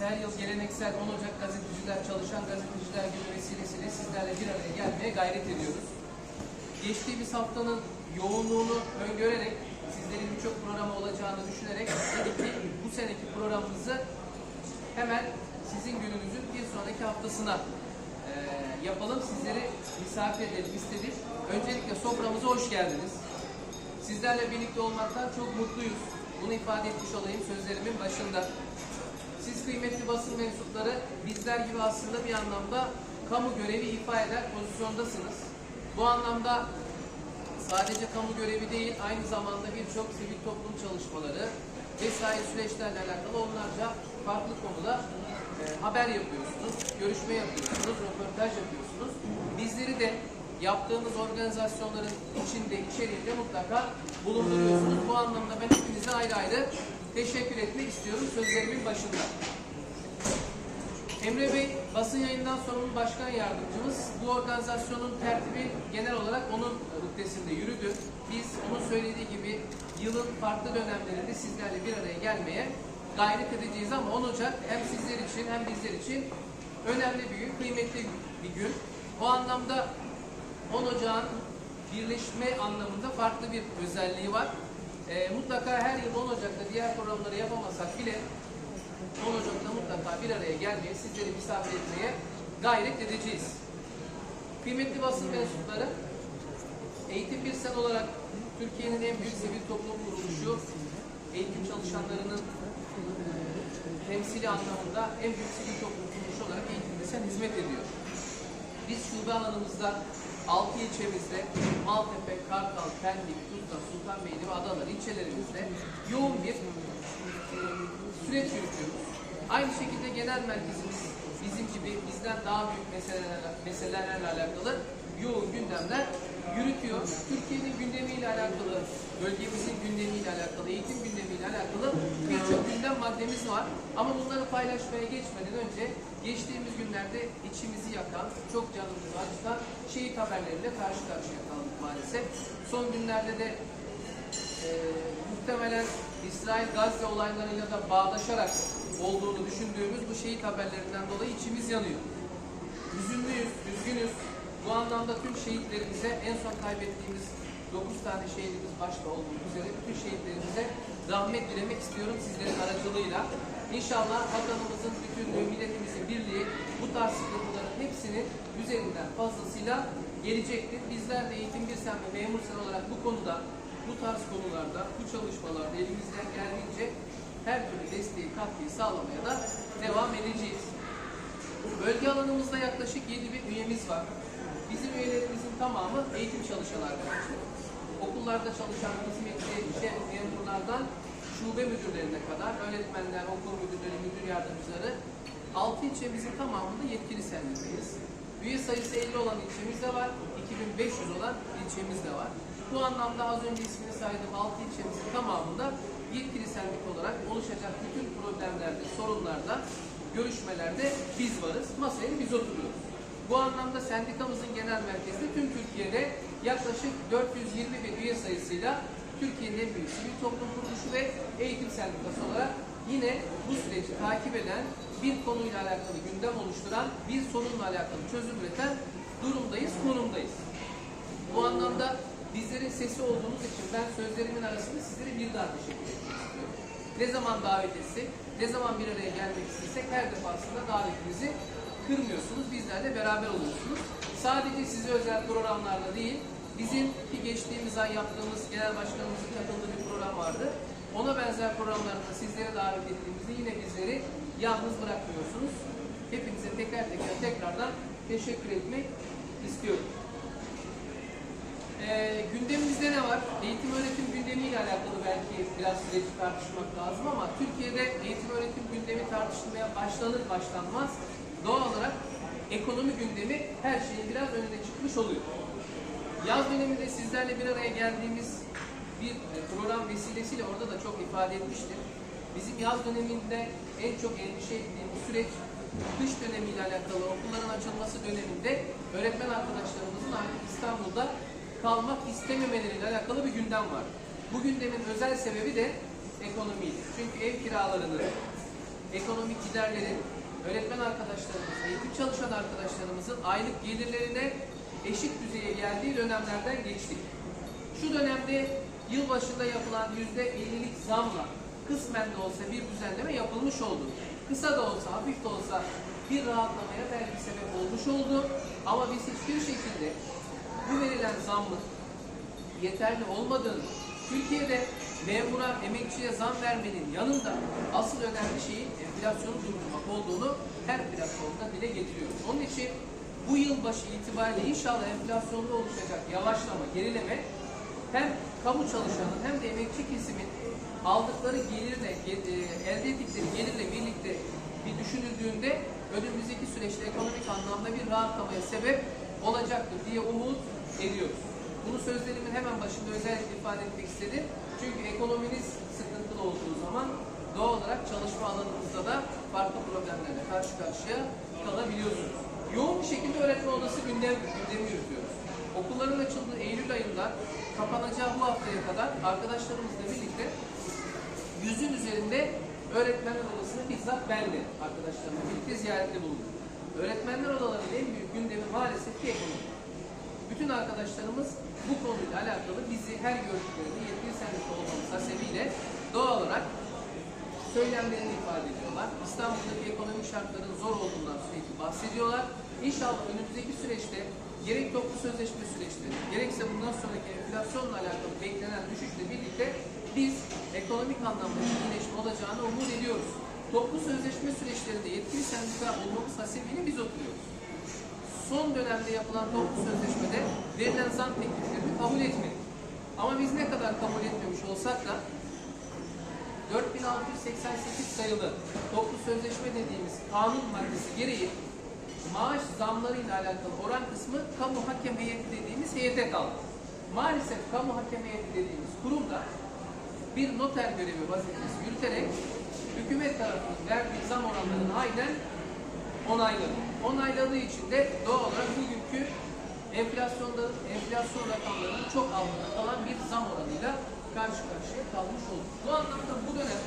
her yıl geleneksel 10 Ocak gazeteciler, çalışan gazeteciler günü vesilesiyle sizlerle bir araya gelmeye gayret ediyoruz. Geçtiğimiz haftanın yoğunluğunu öngörerek, sizlerin birçok programı olacağını düşünerek dedik ki bu seneki programımızı hemen sizin gününüzün bir sonraki haftasına eee, yapalım. Sizleri misafir edelim istedik. Öncelikle soframıza hoş geldiniz. Sizlerle birlikte olmaktan çok mutluyuz. Bunu ifade etmiş olayım sözlerimin başında. Siz kıymetli basın mensupları bizler gibi aslında bir anlamda kamu görevi ifa eder pozisyondasınız. Bu anlamda sadece kamu görevi değil, aynı zamanda birçok sivil toplum çalışmaları vesaire süreçlerle alakalı onlarca farklı konuda e, haber yapıyorsunuz, görüşme yapıyorsunuz, röportaj yapıyorsunuz. Bizleri de yaptığınız organizasyonların içinde, içeriğinde mutlaka bulunduruyorsunuz. Bu anlamda ben hepinize ayrı ayrı teşekkür etmek istiyorum sözlerimin başında. Emre Bey basın yayından sorumlu başkan yardımcımız. Bu organizasyonun tertibi genel olarak onun rütbesinde yürüdü. Biz onun söylediği gibi yılın farklı dönemlerinde sizlerle bir araya gelmeye gayret edeceğiz ama 10 Ocak hem sizler için hem bizler için önemli bir gün, kıymetli bir gün. O anlamda 10 Ocak'ın birleşme anlamında farklı bir özelliği var. Ee, mutlaka her yıl 10 Ocak'ta diğer programları yapamasak bile 10 Ocak'ta mutlaka bir araya gelmeye, sizleri misafir etmeye gayret edeceğiz. Kıymetli basın mensupları, Eğitim Bir Sen olarak Türkiye'nin en büyük sivil toplum kuruluşu, eğitim çalışanlarının e, temsili anlamında en büyük sivil toplum kuruluşu olarak Eğitim Bir Sen hizmet ediyor. Biz şube alanımızda 6 ilçemizde Maltepe, Kartal, Pendik, Tuzla, Sultanbeyli ve Adalar ilçelerimizde yoğun bir e, süreç yürütüyoruz. Aynı şekilde genel merkezimiz bizim gibi bizden daha büyük meseleler, meselelerle alakalı yoğun gündemler yürütüyor. Türkiye'nin gündemiyle alakalı, bölgemizin gündemiyle alakalı, eğitim gündemiyle alakalı birçok gündem maddemiz var. Ama bunları paylaşmaya geçmeden önce geçtiğimiz günlerde içimizi yakan, çok canımızı acıtan şehit haberleriyle karşı karşıya kaldık maalesef. Son günlerde de e, muhtemelen İsrail-Gazze olaylarıyla da bağdaşarak olduğunu düşündüğümüz bu şehit haberlerinden dolayı içimiz yanıyor. Üzünlüyüz, üzgünüz. Bu anlamda tüm şehitlerimize en son kaybettiğimiz 9 tane şehidimiz başta olmak üzere bütün şehitlerimize rahmet dilemek istiyorum sizlerin aracılığıyla. İnşallah vatanımızın bütünlüğü, milletimizin birliği bu tarz sıkıntıların hepsinin üzerinden fazlasıyla gelecektir. Bizler de eğitim bir sen ve memur sen olarak bu konuda, bu tarz konularda, bu çalışmalarda elimizden geldiğince her türlü desteği, katkıyı sağlamaya da devam edeceğiz. Bölge alanımızda yaklaşık 7 bin üyemiz var. Bizim üyelerimizin tamamı eğitim çalışan arkadaşlar. Okullarda çalışan hizmetli şef memurlardan şube müdürlerine kadar, öğretmenler, okul müdürleri, müdür yardımcıları 6 ilçemizin tamamında yetkili sendikayız. Üye sayısı 50 olan ilçemiz de var, 2500 olan ilçemiz de var. Bu anlamda az önce ismini saydığım 6 ilçemizin tamamında yetkili sendik olarak oluşacak bütün problemlerde, sorunlarda, görüşmelerde biz varız. Masaya biz oturuyoruz. Bu anlamda sendikamızın genel merkezinde tüm Türkiye'de yaklaşık 420 bin üye sayısıyla Türkiye'nin en büyük sivil toplum kuruluşu ve eğitim sendikası olarak yine bu süreci takip eden bir konuyla alakalı gündem oluşturan, bir sorunla alakalı çözüm üreten durumdayız, konumdayız. Bu anlamda bizlerin sesi olduğunuz için ben sözlerimin arasında sizlere bir daha teşekkür etmek istiyorum. Ne zaman davet etsek, ne zaman bir araya gelmek istesek her defasında davetimizi kırmıyorsunuz. Bizlerle beraber oluyorsunuz. Sadece size özel programlarda değil, bizim ki geçtiğimiz ay yaptığımız genel başkanımızın katıldığı bir program vardı. Ona benzer programlarda sizleri davet ettiğimizde yine bizleri yalnız bırakmıyorsunuz. Hepinize teker teker tekrardan teşekkür etmek istiyorum. Ee, gündemimizde ne var? Eğitim öğretim gündemiyle alakalı belki biraz süreci tartışmak lazım ama Türkiye'de eğitim öğretim gündemi tartışılmaya başlanır başlanmaz doğal olarak ekonomi gündemi her şeyin biraz önüne çıkmış oluyor. Yaz döneminde sizlerle bir araya geldiğimiz bir e, program vesilesiyle orada da çok ifade etmiştim. Bizim yaz döneminde en çok endişe ettiğimiz süreç kış dönemiyle alakalı okulların açılması döneminde öğretmen arkadaşlarımızın artık İstanbul'da kalmak istememeleriyle alakalı bir gündem var. Bu gündemin özel sebebi de ekonomiydi. Çünkü ev kiralarının, ekonomik giderlerin öğretmen arkadaşlarımız, eğitim çalışan arkadaşlarımızın aylık gelirlerine eşit düzeye geldiği dönemlerden geçtik. Şu dönemde yılbaşında yapılan %50'lik zamla kısmen de olsa bir düzenleme yapılmış oldu. Kısa da olsa, hafif de olsa bir rahatlamaya belki sebep olmuş oldu. Ama biz hiçbir şekilde bu verilen zammın yeterli olmadığını, Türkiye'de memura, emekçiye zam vermenin yanında asıl önemli şeyin enflasyonu durdurmak olduğunu her platformda dile getiriyoruz. Onun için bu yılbaşı itibariyle inşallah enflasyonda oluşacak yavaşlama, gerileme hem kamu çalışanın hem de emekçi kesimin aldıkları gelirle, ge- e, elde ettikleri gelirle birlikte bir düşünüldüğünde önümüzdeki süreçte ekonomik anlamda bir rahatlamaya sebep olacaktır diye umut ediyoruz. Bunu sözlerimin hemen başında özellikle ifade etmek istedim. Çünkü ekonominiz sıkıntılı olduğu zaman doğal olarak çalışma alanınızda da farklı problemlerle karşı karşıya kalabiliyorsunuz. Yoğun bir şekilde öğretmen odası gündem, gündemi yürütüyoruz. Okulların açıldığı Eylül ayında kapanacağı bu haftaya kadar arkadaşlarımızla birlikte yüzün üzerinde öğretmenler odasını bizzat ben de arkadaşlarımla birlikte ziyarette bulundum. Öğretmenler odalarının en büyük gündemi maalesef ki ekonomi. Bütün arkadaşlarımız bu konuyla alakalı bizi her gördüklerinde sendika olmamız hasebiyle doğal olarak söylemlerini ifade ediyorlar. İstanbul'daki ekonomik şartların zor olduğundan sürekli bahsediyorlar. İnşallah önümüzdeki süreçte gerek toplu sözleşme süreçleri, gerekse bundan sonraki enflasyonla alakalı beklenen düşüşle birlikte biz ekonomik anlamda iyileşme olacağını umut ediyoruz. Toplu sözleşme süreçlerinde yetkili sendika olmamız hasebiyle biz oturuyoruz. Son dönemde yapılan toplu sözleşmede verilen zam tekliflerini kabul etmedik. Ama biz ne kadar kabul etmemiş olsak da 4688 sayılı toplu sözleşme dediğimiz kanun maddesi gereği maaş zamlarıyla alakalı oran kısmı kamu hakem heyeti dediğimiz heyete kaldı. Maalesef kamu hakem heyeti dediğimiz kurumda bir noter görevi vazifesi yürüterek hükümet tarafından verdiği zam oranlarını aynen onayladı. Onayladığı için de doğal olarak bugünkü enflasyonda enflasyon rakamlarının çok altında kalan bir zam oranıyla karşı karşıya kalmış olduk. Bu anlamda bu dönem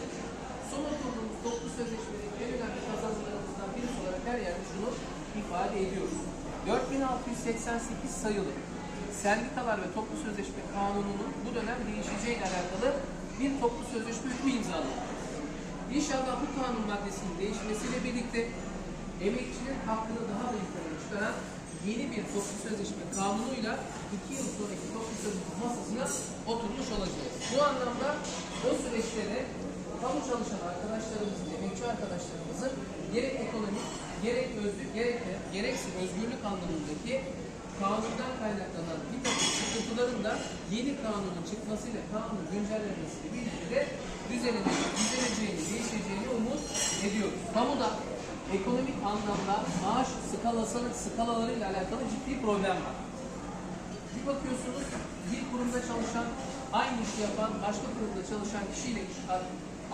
son oturduğumuz toplu sözleşmenin en önemli kazanımlarımızdan birisi olarak her yerde şunu ifade ediyoruz. 4688 sayılı sendikalar ve toplu sözleşme kanununun bu dönem değişeceğiyle alakalı bir toplu sözleşme hükmü imzaladık. İnşallah bu kanun maddesinin değişmesiyle birlikte emekçinin hakkını daha da yukarı çıkaran yeni bir toplu sözleşme kanunuyla iki yıl sonraki toplu sözleşme masasına oturmuş olacağız. Bu anlamda o süreçte de kamu çalışan arkadaşlarımızın, emekçi arkadaşlarımızın gerek ekonomik, gerek özgür, gerek de, gerekse özgürlük anlamındaki kanundan kaynaklanan bir takım sıkıntıların da yeni kanunun çıkmasıyla kanunun güncellenmesiyle birlikte de düzenleneceğini, düzeleceğini, değişeceğini umut ediyoruz. Kamuda ekonomik anlamda maaş skalasının skalalarıyla alakalı ciddi problem var. Bir bakıyorsunuz bir kurumda çalışan, aynı işi yapan başka kurumda çalışan kişiyle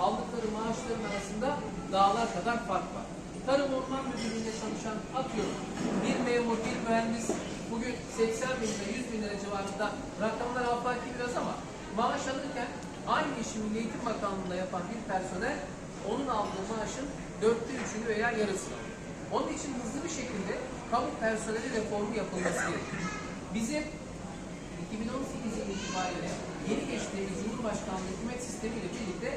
aldıkları maaşların arasında dağlar kadar fark var. Tarım Orman Müdürlüğü'nde çalışan atıyorum bir memur, bir mühendis bugün 80 bin lira, 100 bin lira civarında rakamlar afaki biraz ama maaş alırken aynı işi Milli Eğitim Bakanlığı'nda yapan bir personel onun aldığı maaşın dörtte üçünü veya yarısını alıyor. Onun için hızlı bir şekilde kamu personeli reformu yapılması gerekiyor. Bizim 2018 yılı itibariyle yeni geçtiğimiz Cumhurbaşkanlığı hükümet sistemiyle birlikte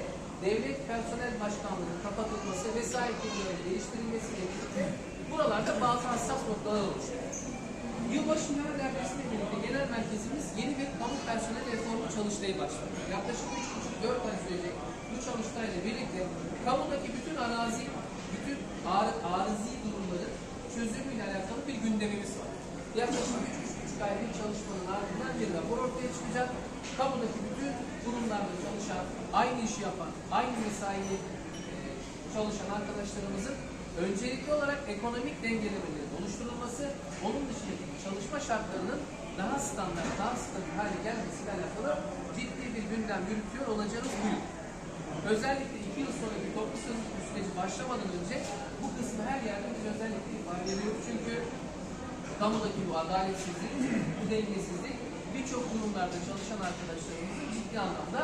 devlet personel başkanlığının kapatılması vesaire kurumların değiştirilmesiyle birlikte buralarda bazı hassas noktalar oluşuyor. Yılbaşı Mehmet Ertesi'yle birlikte genel merkezimiz yeni bir kamu personel reformu çalıştayı başladı. Yaklaşık 3,5-4 ay sürecek bu çalıştayla birlikte kamudaki bütün arazi, bütün ar arızi durumların çözümüyle alakalı bir gündemimiz var. Yaklaşık 3-3,5 aylık çalışmanın ardından bir rapor ortaya çıkacak. Kamudaki bütün kurumlarda çalışan, aynı işi yapan, aynı mesaiyi e, çalışan arkadaşlarımızın öncelikli olarak ekonomik dengelemelerin oluşturulması, onun dışındaki çalışma şartlarının daha standart, daha stabil hale gelmesiyle alakalı ciddi bir gündem yürütüyor olacağız bu yıl. Özellikle iki yıl sonraki toplu sözleşme süreci başlamadan önce bu kısmı her yerde biz özellikle ifade ediyoruz. Çünkü kamudaki bu adaletsizlik, bu dengesizlik birçok kurumlarda çalışan arkadaşlarımızı ciddi anlamda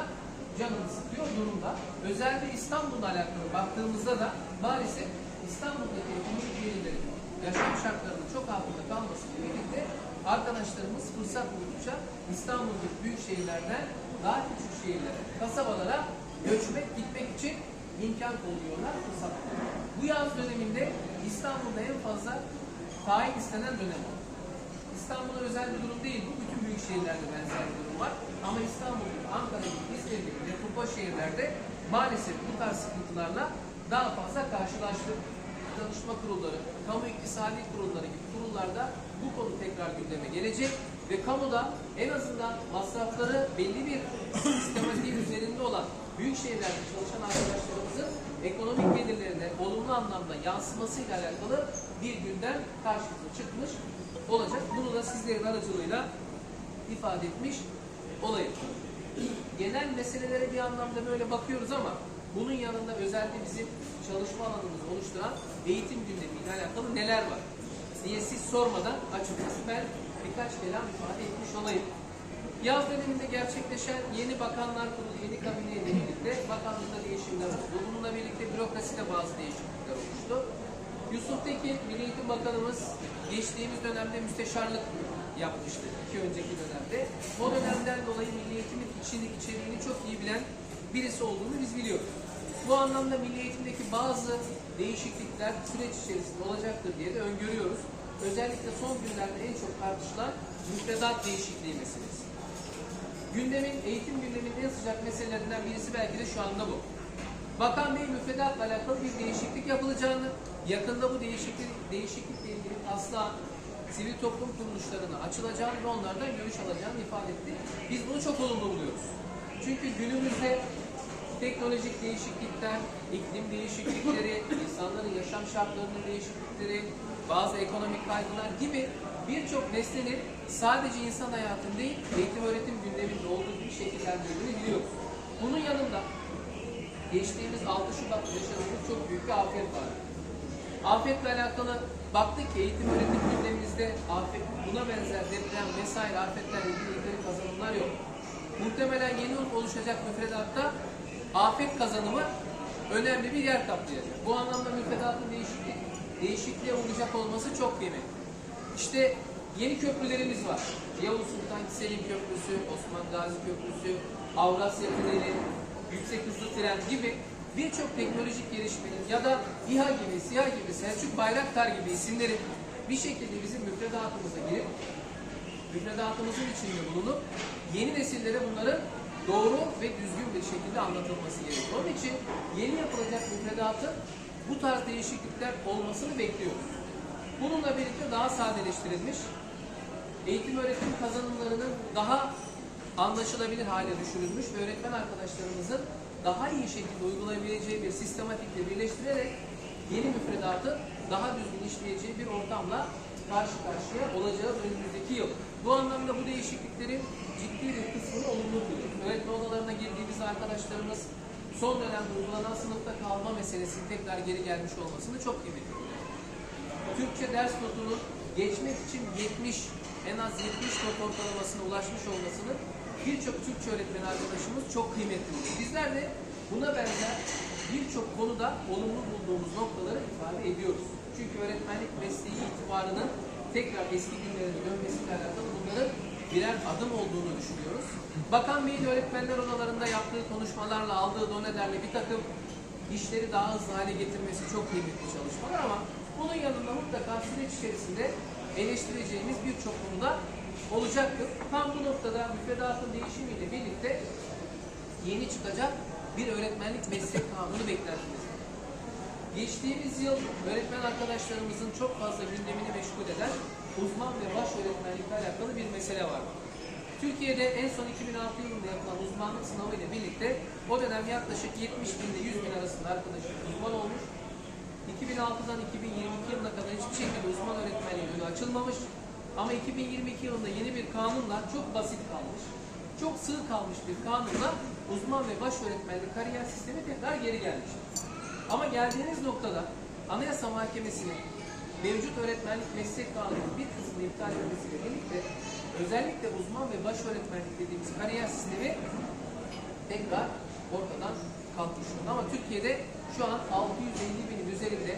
canını sıkıyor durumda. Özellikle İstanbul'la alakalı baktığımızda da maalesef İstanbul'daki ekonomik verilerin yaşam şartlarının çok altında kalmasıyla birlikte arkadaşlarımız fırsat buldukça İstanbul'daki büyük şehirlerden daha küçük şehirlere, kasabalara göçmek, gitmek için imkan kolluyorlar, fırsat. Bu yaz döneminde İstanbul'da en fazla tayin istenen dönem oldu. İstanbul'a özel bir durum değil bu. Bütün büyük şehirlerde benzer bir durum var. Ama İstanbul Ankara gibi, İzmir gibi metropol şehirlerde maalesef bu tarz sıkıntılarla daha fazla karşılaştık. Danışma kurulları, kamu iktisadi kurulları gibi kurullarda bu konu tekrar gündeme gelecek ve kamuda en azından masrafları belli bir sistematiği üzerinde olan büyük şehirlerde çalışan arkadaşlarımızın ekonomik gelirlerine olumlu anlamda yansımasıyla alakalı bir gündem karşımıza çıkmış olacak. Bunu da sizlerin aracılığıyla ifade etmiş olayım. Genel meselelere bir anlamda böyle bakıyoruz ama bunun yanında özellikle bizim çalışma alanımızı oluşturan eğitim gündemiyle alakalı neler var diye siz sormadan açıkçası ben birkaç kelam ifade etmiş olayım. Yaz döneminde gerçekleşen yeni bakanlar kurulu, yeni kabineyle birlikte bakanlıkta değişimler oldu. Bununla birlikte bürokraside bazı değişiklikler olmuştu. Yusuf Tekin, Milli Eğitim Bakanımız geçtiğimiz dönemde müsteşarlık yapmıştı. iki önceki dönemde. O dönemden dolayı Milli Eğitim'in içini, içeriğini çok iyi bilen birisi olduğunu biz biliyoruz. Bu anlamda Milli Eğitim'deki bazı değişiklikler süreç içerisinde olacaktır diye de öngörüyoruz. Özellikle son günlerde en çok tartışılan müfredat değişikliği meselesi. Gündemin, eğitim gündeminin en sıcak meselelerinden birisi belki de şu anda bu. Bakan Bey müfredatla alakalı bir değişiklik yapılacağını, yakında bu değişiklik, değişiklikle ilgili taslağı sivil toplum kuruluşlarına açılacağını ve onlardan görüş alacağını ifade etti. Biz bunu çok olumlu buluyoruz. Çünkü günümüzde teknolojik değişiklikler, iklim değişiklikleri, insanların yaşam şartlarının değişiklikleri, bazı ekonomik kaygılar gibi birçok nesnenin sadece insan hayatında değil, eğitim öğretim gündeminde olduğu gibi şekillendirdiğini biliyoruz. Bunun yanında geçtiğimiz 6 Şubat yaşadığımız çok büyük bir afet var. Afetle alakalı baktık ki eğitim öğretim gündemimizde afet, buna benzer deprem vesaire afetlerle ilgili kazanımlar yok. Muhtemelen yeni oluşacak müfredatta afet kazanımı önemli bir yer kaplayacak. Bu anlamda müfredatın değişiklik, değişikliğe uğrayacak olması çok kıymetli. İşte yeni köprülerimiz var. Yavuz Sultan Selim Köprüsü, Osman Gazi Köprüsü, Avrasya Tüneli, yüksek hızlı tren gibi birçok teknolojik gelişmenin ya da İHA gibi, SİHA gibi, Selçuk Bayraktar gibi isimlerin bir şekilde bizim müfredatımıza girip müfredatımızın içinde bulunup yeni nesillere bunların doğru ve düzgün bir şekilde anlatılması gerekiyor. Onun için yeni yapılacak müfredatın bu tarz değişiklikler olmasını bekliyoruz. Bununla birlikte daha sadeleştirilmiş, eğitim öğretim kazanımlarının daha anlaşılabilir hale düşürülmüş ve öğretmen arkadaşlarımızın daha iyi şekilde uygulayabileceği bir sistematikle birleştirerek yeni müfredatı daha düzgün işleyeceği bir ortamla karşı karşıya olacağız önümüzdeki yıl. Bu anlamda bu değişikliklerin ciddi bir kısmını olumlu buluyoruz. Öğretmen odalarına girdiğimiz arkadaşlarımız son dönemde uygulanan sınıfta kalma meselesinin tekrar geri gelmiş olmasını çok kıymetli buluyor. Türkçe ders notunun geçmek için 70, en az 70 not ortalamasına ulaşmış olmasını birçok Türkçe öğretmen arkadaşımız çok kıymetli buluyor. Bizler de buna benzer birçok konuda olumlu bulduğumuz noktaları ifade ediyoruz. Çünkü öğretmenlik mesleği itibarının tekrar eski günlerine dönmesiyle alakalı bunların birer adım olduğunu düşünüyoruz. Bakan Bey'in öğretmenler odalarında yaptığı konuşmalarla aldığı donelerle bir takım işleri daha hızlı hale getirmesi çok kıymetli çalışmalar ama bunun yanında mutlaka süreç içerisinde eleştireceğimiz birçok konuda olacaktır. Tam bu noktada müfredatın değişimiyle birlikte yeni çıkacak bir öğretmenlik meslek kanunu beklentimiz. Geçtiğimiz yıl öğretmen arkadaşlarımızın çok fazla gündemini meşgul eden uzman ve baş öğretmenlikle alakalı bir mesele var. Türkiye'de en son 2006 yılında yapılan uzmanlık sınavı ile birlikte o dönem yaklaşık 70 bin ile 100 bin arasında arkadaşım uzman olmuş. 2006'dan 2022 yılına kadar hiçbir şekilde uzman öğretmenliği önü açılmamış. Ama 2022 yılında yeni bir kanunla çok basit kalmış, çok sığ kalmış bir kanunla uzman ve baş öğretmenlik kariyer sistemi tekrar geri gelmiştir. Ama geldiğiniz noktada Anayasa Mahkemesi'nin mevcut öğretmenlik meslek kanununun bir kısmını iptal etmesiyle birlikte özellikle uzman ve baş öğretmenlik dediğimiz kariyer sistemi tekrar ortadan kalkmış durumda. Ama Türkiye'de şu an 650 binin üzerinde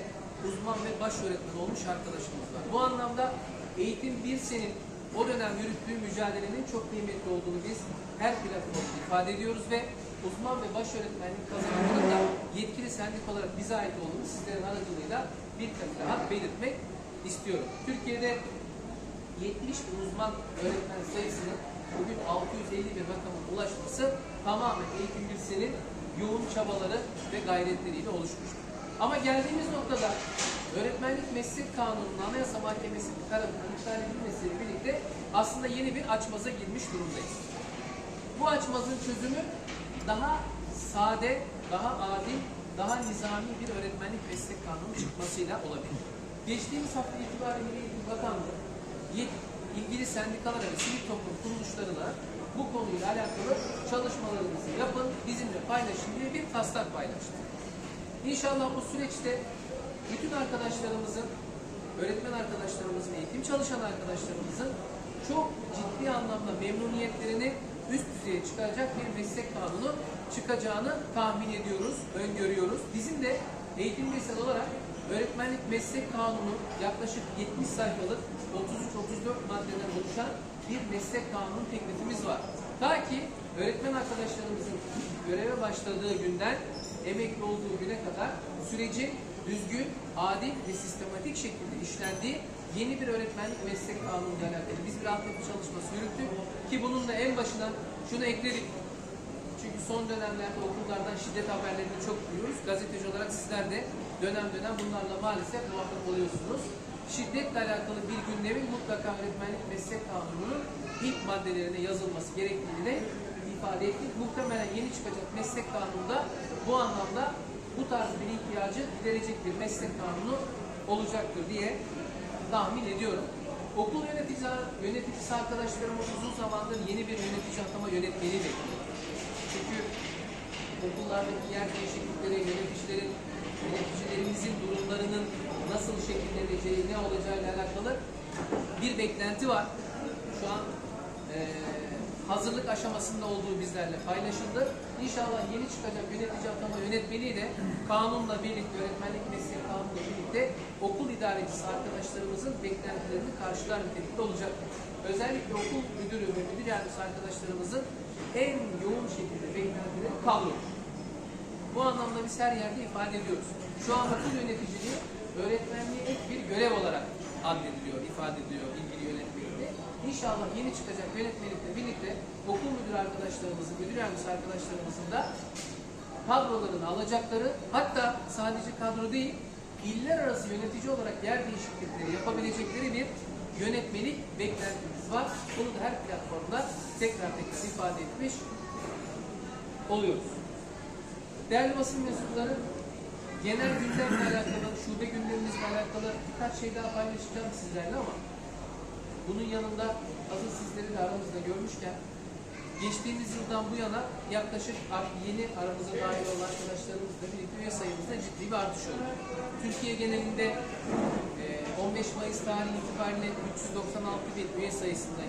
uzman ve baş öğretmen olmuş arkadaşımız var. Bu anlamda Eğitim Bir Sen'in o dönem yürüttüğü mücadelenin çok kıymetli olduğunu biz her platformda ifade ediyoruz ve uzman ve baş öğretmenlik kazanımının da yetkili sendik olarak bize ait olduğunu sizlerin aracılığıyla bir kez daha belirtmek istiyorum. Türkiye'de 70 bin uzman öğretmen sayısının bugün 650 bin rakamın ulaşması tamamen Eğitim Bilsen'in yoğun çabaları ve gayretleriyle oluşmuştur. Ama geldiğimiz noktada Öğretmenlik Meslek Kanunu'nun Anayasa Mahkemesi tarafından iptal edilmesiyle birlikte aslında yeni bir açmaza girmiş durumdayız. Bu açmazın çözümü daha sade, daha adil, daha nizami bir öğretmenlik meslek kanunu çıkmasıyla olabilir. Geçtiğimiz hafta itibariyle Bakanlığı yet- ilgili sendikalara ve sivil toplum kuruluşlarına bu konuyla alakalı çalışmalarınızı yapın, bizimle paylaşın diye bir taslak paylaştı. İnşallah bu süreçte bütün arkadaşlarımızın, öğretmen arkadaşlarımızın, eğitim çalışan arkadaşlarımızın çok ciddi anlamda memnuniyetlerini üst düzeye çıkaracak bir meslek kanunu çıkacağını tahmin ediyoruz, öngörüyoruz. Bizim de eğitim lisel olarak öğretmenlik meslek kanunu yaklaşık 70 sayfalık 33-34 maddeden oluşan bir meslek kanunu teklifimiz var. Ta ki öğretmen arkadaşlarımızın göreve başladığı günden emekli olduğu güne kadar sürecin düzgün, adil ve sistematik şekilde işlendiği yeni bir öğretmenlik meslek kanunu ile alakalı biz bir altyapı çalışması yürüttük ki bunun da en başına şunu ekledik. Çünkü son dönemlerde okullardan şiddet haberlerini çok duyuyoruz. Gazeteci olarak sizler de dönem dönem bunlarla maalesef muhatap oluyorsunuz. Şiddetle alakalı bir gündemin mutlaka öğretmenlik meslek kanununun ilk maddelerine yazılması gerektiğini de ifade ettik. Muhtemelen yeni çıkacak meslek kanununda bu anlamda bu tarz bir ihtiyacı giderecek bir meslek kanunu olacaktır diye tahmin ediyorum. Okul yönetici, yöneticisi arkadaşlarımız uzun zamandır yeni bir yönetici atama yönetmeliği bekliyor. Çünkü okullardaki yer değişiklikleri, yöneticilerin, yöneticilerimizin durumlarının nasıl şekilleneceği, ne olacağıyla alakalı bir beklenti var. Şu an eee, hazırlık aşamasında olduğu bizlerle paylaşıldı. İnşallah yeni çıkacak yönetici atama yönetmeliği de kanunla birlikte, öğretmenlik meslek kanunla birlikte okul idarecisi arkadaşlarımızın beklentilerini karşılar nitelikte olacaktır. Özellikle okul müdürü ve müdür yardımcısı arkadaşlarımızın en yoğun şekilde beklentileri kadro. Bu anlamda biz her yerde ifade ediyoruz. Şu an okul yöneticiliği öğretmenliğe ek bir görev olarak addediliyor, ifade ediliyor ilgili yönetmelikte. İnşallah yeni çıkacak yönetmelikle birlikte okul müdür arkadaşlarımızın, müdür yardımcısı arkadaşlarımızın da kadrolarını alacakları, hatta sadece kadro değil, iller arası yönetici olarak yer değişiklikleri yapabilecekleri bir yönetmelik beklentimiz var. Bunu da her platformda tekrar tekrar ifade etmiş oluyoruz. Değerli basın mensupları, genel gündemle alakalı, şube gündemimizle alakalı birkaç şey daha paylaşacağım sizlerle ama bunun yanında hazır sizleri de aramızda görmüşken geçtiğimiz yıldan bu yana yaklaşık yeni aramıza dahil olan arkadaşlarımızla birlikte üye sayımızda ciddi bir artış oldu. Türkiye genelinde e, 15 Mayıs tarihi itibariyle 396 bin üye sayısında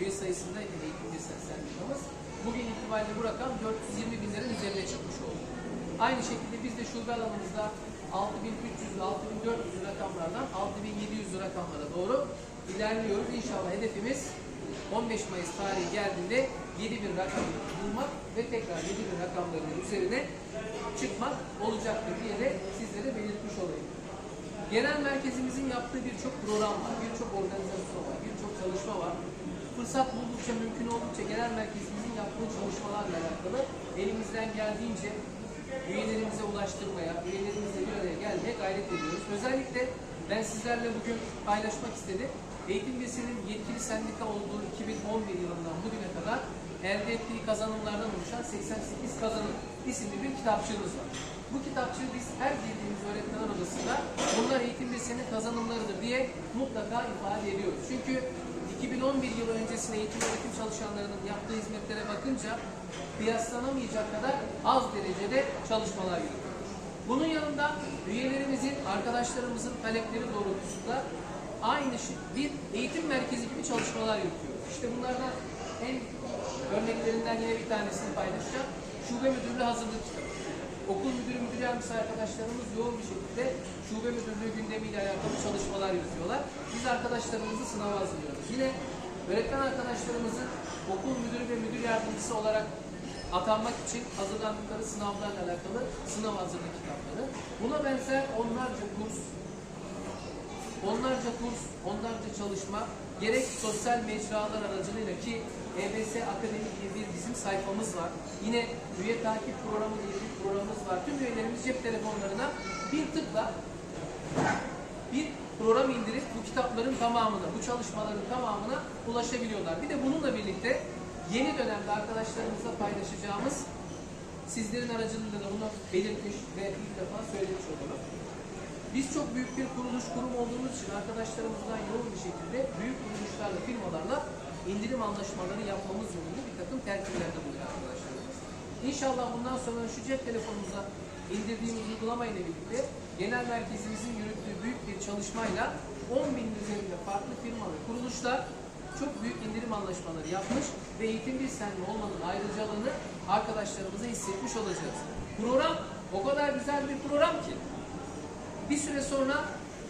üye sayısında eğitim lisans sendikamız. Bugün itibariyle bu rakam 420 binlerin üzerine çıkmış oldu. Aynı şekilde biz de şube alanımızda 6300 6400 rakamlardan 6700 rakamlara doğru ilerliyoruz. İnşallah hedefimiz 15 Mayıs tarihi geldiğinde 7000 rakam bulmak ve tekrar 7000 rakamlarının üzerine çıkmak olacaktır diye de sizlere belirtmiş olayım. Genel merkezimizin yaptığı birçok program var, birçok organizasyon var, birçok çalışma var. Fırsat buldukça, mümkün oldukça genel merkezimizin yaptığı çalışmalarla alakalı elimizden geldiğince üyelerimize ulaştırmaya, üyelerimizle bir araya gelmeye gayret ediyoruz. Özellikle ben sizlerle bugün paylaşmak istedim. Eğitim Birisi'nin yetkili sendika olduğu 2011 yılından bugüne kadar elde ettiği kazanımlardan oluşan 88 kazanım isimli bir kitapçığımız var. Bu kitapçığı biz her girdiğimiz öğretmenler odasında bunlar eğitim birisinin kazanımlarıdır diye mutlaka ifade ediyoruz. Çünkü 2011 yılı öncesine eğitim öğretim çalışanlarının yaptığı hizmetlere bakınca kıyaslanamayacak kadar az derecede çalışmalar yürütüyoruz. Bunun yanında üyelerimizin, arkadaşlarımızın talepleri doğrultusunda aynı bir eğitim merkezi gibi çalışmalar yürütüyoruz. İşte bunlardan en örneklerinden yine bir tanesini paylaşacağım. şube müdürlüğü hazırlık. Okul müdürü, müdür yardımcısı arkadaşlarımız yoğun bir şekilde şube müdürlüğü gündemiyle alakalı çalışmalar yürütüyorlar. Biz arkadaşlarımızı sınava hazırlıyoruz. Yine öğretmen arkadaşlarımızın okul müdürü ve müdür yardımcısı olarak atanmak için hazırlandıkları sınavlarla alakalı sınav hazırlık kitapları. Buna benzer onlarca kurs, onlarca kurs, onlarca çalışma gerek sosyal mecralar aracılığıyla ki EBS Akademi diye bir bizim sayfamız var. Yine üye takip programı diye bir programımız var. Tüm üyelerimiz cep telefonlarına bir tıkla bir program indirip bu kitapların tamamına, bu çalışmaların tamamına ulaşabiliyorlar. Bir de bununla birlikte yeni dönemde arkadaşlarımızla paylaşacağımız sizlerin aracılığıyla da bunu belirtmiş ve ilk defa söylemiş olalım. Biz çok büyük bir kuruluş kurum olduğumuz için arkadaşlarımızdan yoğun bir şekilde büyük kuruluşlarla, firmalarla indirim anlaşmaları yapmamız yolunda bir takım terkiplerde bulunuyor arkadaşlarımız. İnşallah bundan sonra şu cep telefonumuza indirdiğimiz uygulama ile birlikte genel merkezimizin yürüttüğü büyük bir çalışmayla 10 bin üzerinde farklı firma ve kuruluşlar çok büyük indirim anlaşmaları yapmış ve eğitim bir senli olmanın ayrıcalığını arkadaşlarımıza hissetmiş olacağız. Program o kadar güzel bir program ki bir süre sonra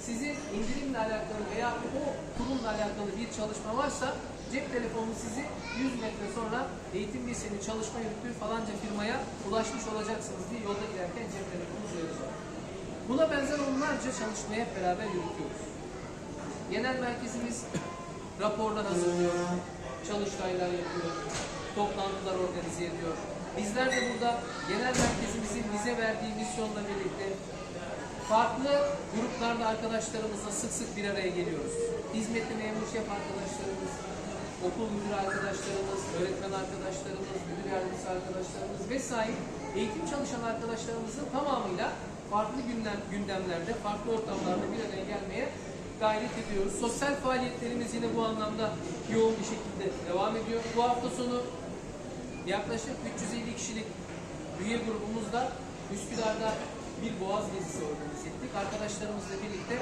sizin indirimle alakalı veya o kurumla alakalı bir çalışma varsa cep telefonu sizi 100 metre sonra eğitim bir seni çalışma yürüttüğü falanca firmaya ulaşmış olacaksınız diye yolda giderken cep telefonunuz verecek. Buna benzer onlarca çalışmayı hep beraber yürütüyoruz. Genel merkezimiz raporlar hazırlıyor, çalıştaylar yapıyor, toplantılar organize ediyor. Bizler de burada genel merkezimizin bize verdiği misyonla birlikte farklı gruplarda arkadaşlarımızla sık sık bir araya geliyoruz. Hizmetli memur şef arkadaşlarımız, okul müdürü arkadaşlarımız, öğretmen arkadaşlarımız, müdür yardımcısı arkadaşlarımız vesaire eğitim çalışan arkadaşlarımızın tamamıyla farklı gündem, gündemlerde, farklı ortamlarda bir araya gelmeye gayret ediyoruz. Sosyal faaliyetlerimiz yine bu anlamda yoğun bir şekilde devam ediyor. Bu hafta sonu yaklaşık 350 kişilik üye grubumuzla Üsküdar'da bir boğaz gezisi organize ettik. Arkadaşlarımızla birlikte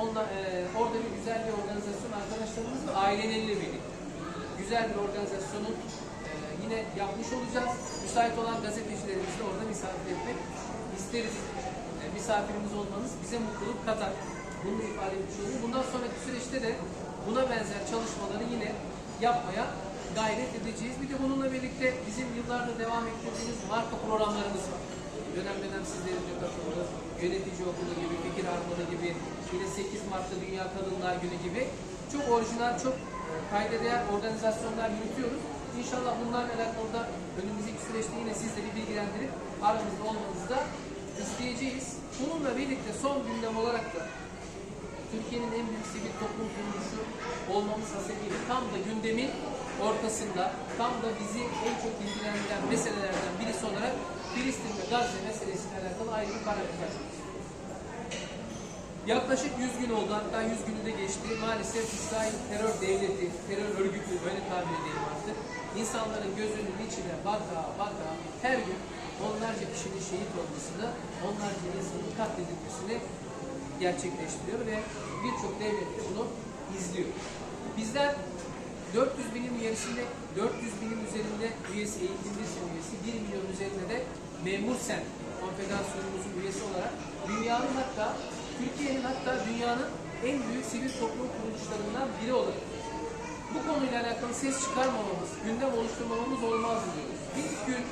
onla, e, orada bir güzel bir organizasyon arkadaşlarımızla aileleriyle birlikte güzel bir organizasyonu e, yine yapmış olacağız. Müsait olan gazetecilerimizi orada misafir etmek isteriz. E, misafirimiz olmanız bize mutluluk katar. Bunu ifade etmiş olayım. Bundan sonraki süreçte de buna benzer çalışmaları yine yapmaya gayret edeceğiz. Bir de bununla birlikte bizim yıllardır devam ettirdiğimiz marka programlarımız var. Dönem dönem sizlerin de katıldığı yönetici okulu gibi, fikir harmanı gibi, yine 8 Mart'ta Dünya Kadınlar Günü gibi çok orijinal, çok e, kayda değer organizasyonlar yürütüyoruz. İnşallah bunlarla alakalı da önümüzdeki süreçte yine sizleri bilgilendirip aramızda olmanızı isteyeceğiz. Bununla birlikte son gündem olarak da Türkiye'nin en büyük sivil toplum kuruluşu olmamız hasebiyle tam da gündemin ortasında, tam da bizi en çok ilgilendiren meselelerden birisi olarak Filistin ve Gazze meselesiyle alakalı ayrı bir karar açıyoruz. Yaklaşık 100 gün oldu, hatta 100 günü de geçti. Maalesef İsrail terör devleti, terör örgütü, böyle tabir edeyim artık. İnsanların gözünün içine baka baka her gün onlarca kişinin şehit olmasını, onlarca insanın katledilmesini gerçekleştiriyor ve birçok devlet de bunu izliyor. Bizler 400 binin üyesinde, 400 binin üzerinde üyesi, eğitimli üyesi, 1 milyon üzerinde de memur sen konfederasyonumuzun üyesi olarak dünyanın hatta Türkiye'nin hatta dünyanın en büyük sivil toplum kuruluşlarından biri olarak bu konuyla alakalı ses çıkarmamamız, gündem oluşturmamamız olmaz diyoruz. İlk gün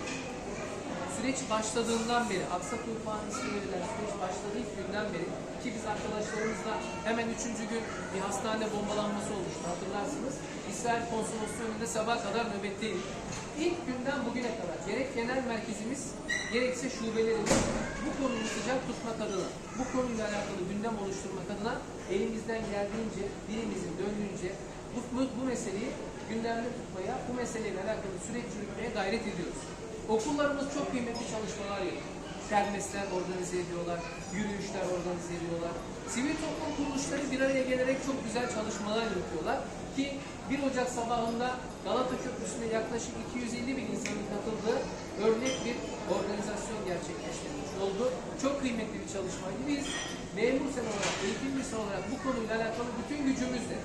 süreç başladığından beri, Aksa Tufanı ismi verilen süreç başladığı ilk günden beri ki biz arkadaşlarımızla hemen üçüncü gün bir hastane bombalanması olmuştu hatırlarsınız. İsrail konsolosluğu önünde sabah kadar nöbetteydik. İlk günden bugüne kadar gerek genel merkezimiz gerekse şubelerimiz bu konuyu sıcak tutmak adına, bu konuyla alakalı gündem oluşturmak adına elimizden geldiğince, dilimizin döndüğünce bu, bu, bu meseleyi gündemde tutmaya, bu meseleyle alakalı süreç yürütmeye gayret ediyoruz. Okullarımız çok kıymetli çalışmalar yapıyor. Kermesler organize ediyorlar, yürüyüşler organize ediyorlar. Sivil toplum kuruluşları bir araya gelerek çok güzel çalışmalar yürütüyorlar. Ki 1 Ocak sabahında Galata Köprüsü'ne yaklaşık 250 bin insanın katıldığı örnek bir organizasyon gerçekleştirilmiş oldu. Çok kıymetli bir çalışmaydı. Biz memur sen olarak, eğitim lise olarak bu konuyla alakalı bütün gücümüzle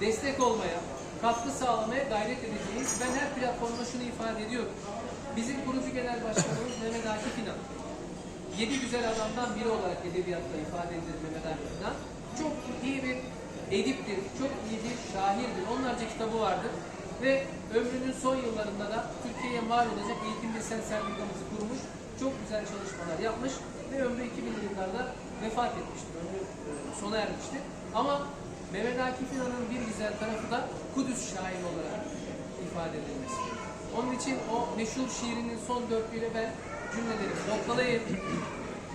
destek olmaya, katkı sağlamaya gayret edeceğiz. Ben her platformda şunu ifade ediyorum. bizim kurucu genel başkanımız Mehmet Akif İnan. Yedi güzel adamdan biri olarak edebiyatta ifade edilir Mehmet Akif İnan. Çok iyi bir ediptir, çok iyi bir şairdir. Onlarca kitabı vardır. Ve ömrünün son yıllarında da Türkiye'ye mal olacak eğitim ve sen sertifikamızı kurmuş. Çok güzel çalışmalar yapmış ve ömrü 2000'li yıllarda vefat etmiştir. Ömrü e, sona ermiştir. Ama Mehmet Akif İnan'ın bir güzel tarafı da Kudüs şairi olarak ifade edilmesi. Onun için o meşhur şiirinin son dörtlüğüyle ben cümlelerimi noktalayayım.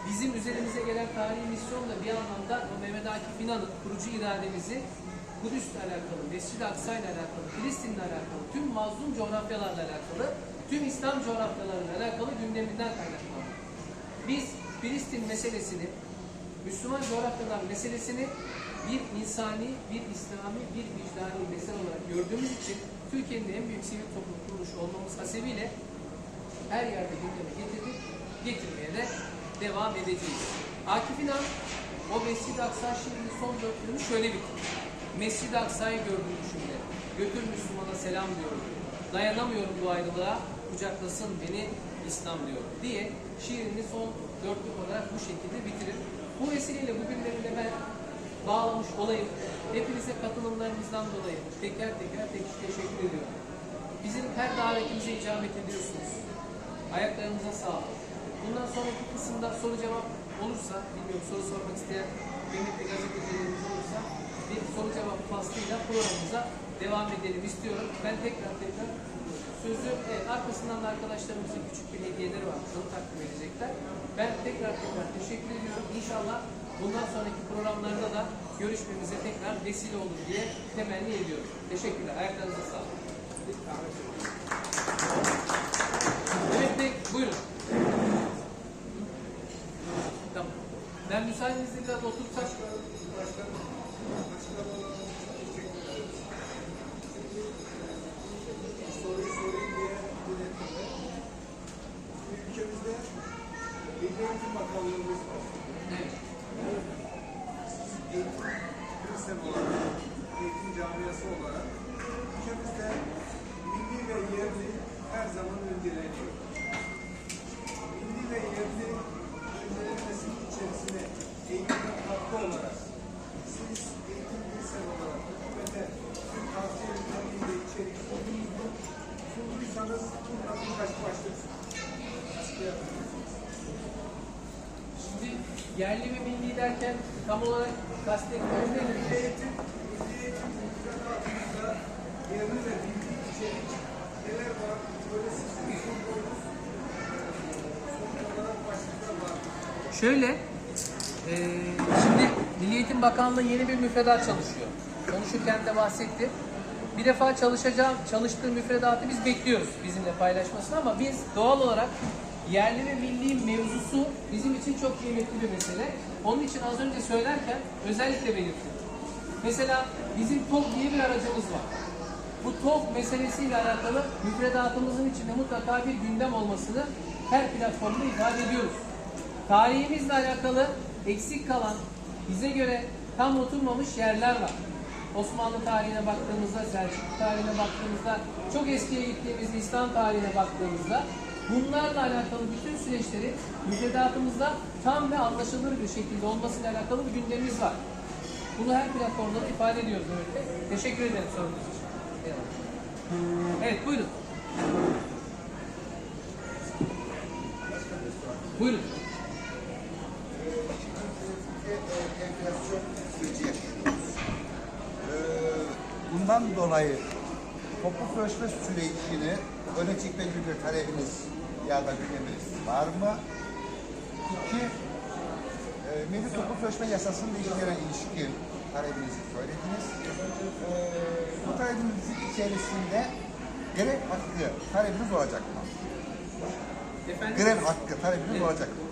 Bizim üzerimize gelen tarihi misyon da bir anlamda o Mehmet Akif İnan'ın kurucu irademizi Kudüs'le alakalı, Mescid-i Aksa ile alakalı, Filistin'le alakalı, tüm mazlum coğrafyalarla alakalı, tüm İslam coğrafyalarıyla alakalı gündeminden kaynaklanıyor. Biz Filistin meselesini, Müslüman coğrafyalar meselesini bir insani, bir İslami, bir vicdani mesele olarak gördüğümüz için Türkiye'nin en büyük sivil toplum kuruluşu olmamız hasebiyle her yerde gündeme getirdik, getirmeye de devam edeceğiz. Akif İnan, o Mescid-i Aksa şiirinin son dörtlüğünü şöyle bitirmiş. Mescid-i Aksa'yı gördüm düşünde, götür Müslümana selam diyorum. Dayanamıyorum bu ayrılığa, kucaklasın beni İslam diyor diye şiirini son dörtlük olarak bu şekilde bitirir. Bu vesileyle bugünleri de ben bağlamış olayım. Hepinize katılımlarınızdan dolayı teker teker tek- teşekkür ediyorum. Bizim her davetimize icabet ediyorsunuz. Ayaklarınıza sağlık. Bundan sonraki kısımda soru cevap olursa, bilmiyorum soru sormak isteyen kıymetli gazetecilerimiz olursa bir soru cevap faslıyla programımıza devam edelim istiyorum. Ben tekrar tekrar sözü evet, arkasından da arkadaşlarımızın küçük bir hediyeleri var. Onu takdim edecekler. Ben tekrar tekrar teşekkür ediyorum. İnşallah bundan sonraki programlarda da görüşmemize tekrar vesile olur diye temenni ediyorum. Teşekkürler. Ayaklarınıza sağlık. Evet Bey, buyurun. Tamam. Ben müsaadenizle biraz otursak. soruyu sorayım. Ülkemizde Milli Eğitim Bakanlığımız var. Evet. Eğitim Bilsem olarak, eğitim camiası olarak ülkemizde milli ve yerli her zaman önceleniyor. Milli ve yerli öncelenmesinin içerisine eğitime katkı olarak siz eğitim bilsem olarak hükümete tüm tavsiye niteliğinde içerik sunduğunuzda sunduysanız bundan birkaç başlık açıklayabilirsiniz. Şimdi yerli ve milli derken tam olarak kastettiğiniz ne? Milli eğitim, milli eğitim müfredatımızda yerli ve milli içerik neler var? Böyle sizin sunduğunuz somut olarak. Şöyle, eee, şimdi Milli Eğitim Bakanlığı yeni bir müfredat çalışıyor. Konuşurken de bahsetti. Bir defa çalışacağım, çalıştığı müfredatı biz bekliyoruz bizimle paylaşmasını ama biz doğal olarak yerli ve milli mevzusu bizim için çok kıymetli bir mesele. Onun için az önce söylerken özellikle belirttim. Mesela bizim TOG diye bir aracımız var. Bu TOG meselesiyle alakalı müfredatımızın içinde mutlaka bir gündem olmasını her platformda ifade ediyoruz. Tarihimizle alakalı eksik kalan, bize göre tam oturmamış yerler var. Osmanlı tarihine baktığımızda, Selçuklu tarihine baktığımızda, çok eskiye gittiğimizde İslam tarihine baktığımızda bunlarla alakalı bütün süreçleri müfredatımızda tam ve anlaşılır bir şekilde olmasıyla alakalı bir gündemimiz var. Bunu her platformda da ifade ediyoruz Bey. Teşekkür ederim sorunuz için. Evet buyurun. Buyurun. Türkiye enflasyon süreci yaşıyoruz. Ee, Bundan dolayı toplu sözleşme sürecini öne çekme gibi bir talebiniz ya da gündeminiz var mı? İki, e, Milli Toplu Sözleşme Yasası'nın değişikliğine ilişkin talebinizi söylediniz. Ee, Bu talebinizin içerisinde grev hakkı talebiniz olacak mı? Efendim? Grev hakkı talebiniz olacak mı?